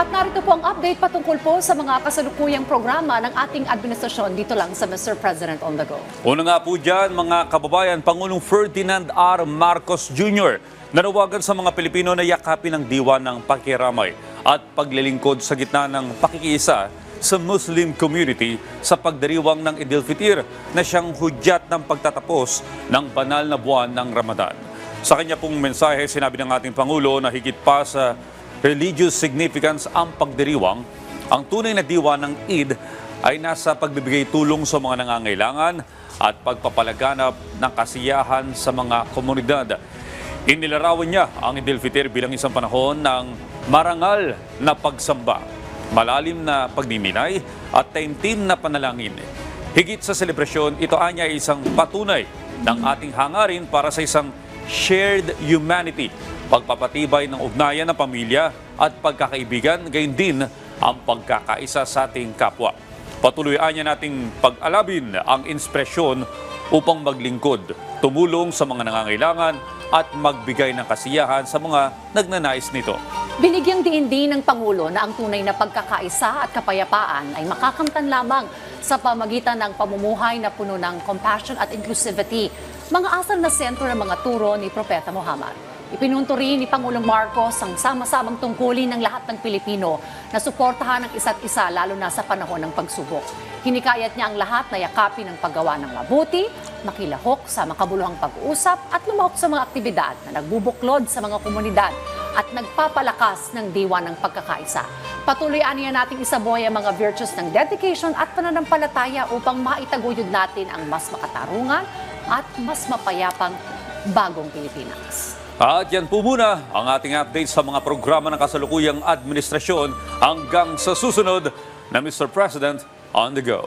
At narito po ang update patungkol po sa mga kasalukuyang programa ng ating administrasyon dito lang sa Mr. President on the Go. Una nga po dyan, mga kababayan, Pangulong Ferdinand R. Marcos Jr. nanawagan sa mga Pilipino na yakapin ang diwa ng pakiramay at paglilingkod sa gitna ng pakikiisa sa Muslim community sa pagdiriwang ng Idil Fitir na siyang hudyat ng pagtatapos ng banal na buwan ng Ramadan. Sa kanya pong mensahe, sinabi ng ating Pangulo na higit pa sa religious significance ang pagdiriwang, ang tunay na diwa ng Eid ay nasa pagbibigay tulong sa mga nangangailangan at pagpapalaganap ng kasiyahan sa mga komunidad. Inilarawan niya ang Idil Fitr bilang isang panahon ng marangal na pagsamba, malalim na pagnininay at taimtim na panalangin. Higit sa selebrasyon, ito anya ay isang patunay ng ating hangarin para sa isang shared humanity, pagpapatibay ng ugnayan ng pamilya at pagkakaibigan, gayon din ang pagkakaisa sa ating kapwa. Patuloy anya nating pag-alabin ang inspirasyon upang maglingkod, tumulong sa mga nangangailangan at magbigay ng kasiyahan sa mga nagnanais nito. Binigyang diin din ng Pangulo na ang tunay na pagkakaisa at kapayapaan ay makakamtan lamang sa pamagitan ng pamumuhay na puno ng compassion at inclusivity, mga asal na sentro ng mga turo ni Propeta Muhammad. Ipinunto rin ni Pangulong Marcos ang sama-samang tungkulin ng lahat ng Pilipino na suportahan ang isa't isa lalo na sa panahon ng pagsubok. Hinikayat niya ang lahat na yakapin ang paggawa ng mabuti, makilahok sa makabuluhang pag-uusap at lumahok sa mga aktibidad na nagbubuklod sa mga komunidad at nagpapalakas ng diwa ng pagkakaisa. Patuloy niya nating isabuhay ang mga virtues ng dedication at pananampalataya upang maitaguyod natin ang mas makatarungan at mas mapayapang bagong Pilipinas. At yan po muna ang ating update sa mga programa ng kasalukuyang administrasyon hanggang sa susunod na Mr. President on the go.